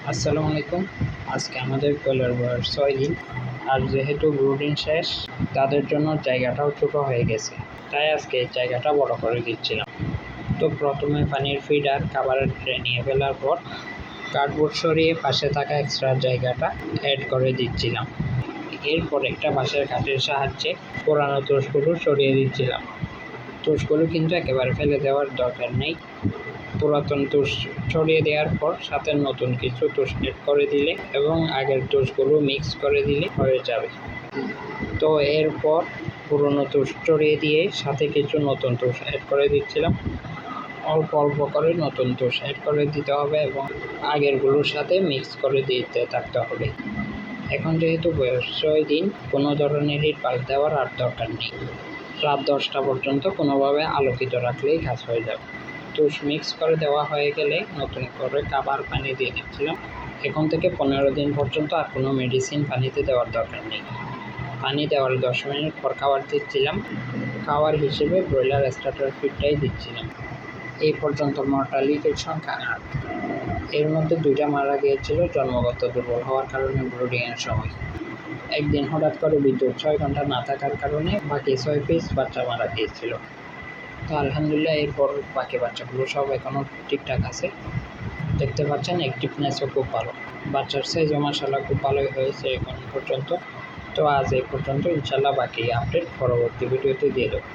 আসসালামু আলাইকুম। আজকে আমাদের কয়লার বয়স ছয় দিন। আর যেহেতু ব্রুডিং শেষ, তাদের জন্য জায়গাটাও ছোটো হয়ে গেছে। তাই আজকে জায়গাটা বড় করে দিচ্ছিলাম। তো প্রথমে পানির ফিডার, খাবারের ট্রে নিয়ে ফেলার পর কার্ডবোর্ড সরিয়ে পাশে থাকা এক্সট্রা জায়গাটা অ্যাড করে দিচ্ছিলাম। এরপর একটা বাঁশের কাঠের সাহায্যে পুরানো তোষগুলো সরিয়ে দিচ্ছিলাম। তোষগুলো কিন্তু একেবারে ফেলে দেওয়ার দরকার নেই। পুরাতন তুষ ছড়িয়ে দেওয়ার পর সাথে নতুন কিছু তুষ এড করে দিলে এবং আগের তুষগুলো মিক্স করে দিলে হয়ে যাবে। তো এরপর পুরনো তুষ ছড়িয়ে দিয়ে সাথে কিছু নতুন তুষ অ্যাড করে দিচ্ছিলাম। অল্প অল্প করে নতুন তুষ অ্যাড করে দিতে হবে এবং আগেরগুলোর সাথে মিক্স করে দিতে থাকতে হবে। এখন যেহেতু বয়স ছয় দিন, কোনো ধরনের হিট পাল্ট দেওয়ার আর দরকার নেই। রাত দশটা পর্যন্ত কোনোভাবে আলোকিত রাখলেই কাজ হয়ে যাবে। তুষ মিক্স করে দেওয়া হয়ে গেলে নতুন করে খাবার পানি দিয়ে দিচ্ছিলাম এখন থেকে পনেরো দিন পর্যন্ত আর কোনো মেডিসিন পানিতে দেওয়ার দরকার নেই। পানি দেওয়ার দশ মিনিট পর খাবার দিচ্ছিলাম। খাবার হিসেবে ব্রয়লার স্টার্টার ফিডটাই দিচ্ছিলাম। এই পর্যন্ত মর্টালিটির সংখ্যা আট। এর মধ্যে দুইটা মারা গিয়েছিল, জন্মগত দুর্বল হওয়ার কারণে ব্রুডিংয়ের সময়। একদিন হঠাৎ করে বিদ্যুৎ ছয় ঘণ্টা না থাকার কারণে বাকি ছয় পিস বাচ্চা মারা গিয়েছিল। তো আলহামদুলিল্লাহ এরপর বাকি বাচ্চাগুলো সব এখনও ঠিকঠাক আছে। দেখতে পাচ্ছেন অ্যাক্টিভনেসও খুব ভালো। বাচ্চার সাইজও মাসাল্লাহ খুব ভালোই হয়েছে এখন পর্যন্ত। তো আজ এই পর্যন্ত ইনশাল্লাহ বাকি আপডেট পরবর্তী ভিডিওতে দিয়ে দেবো।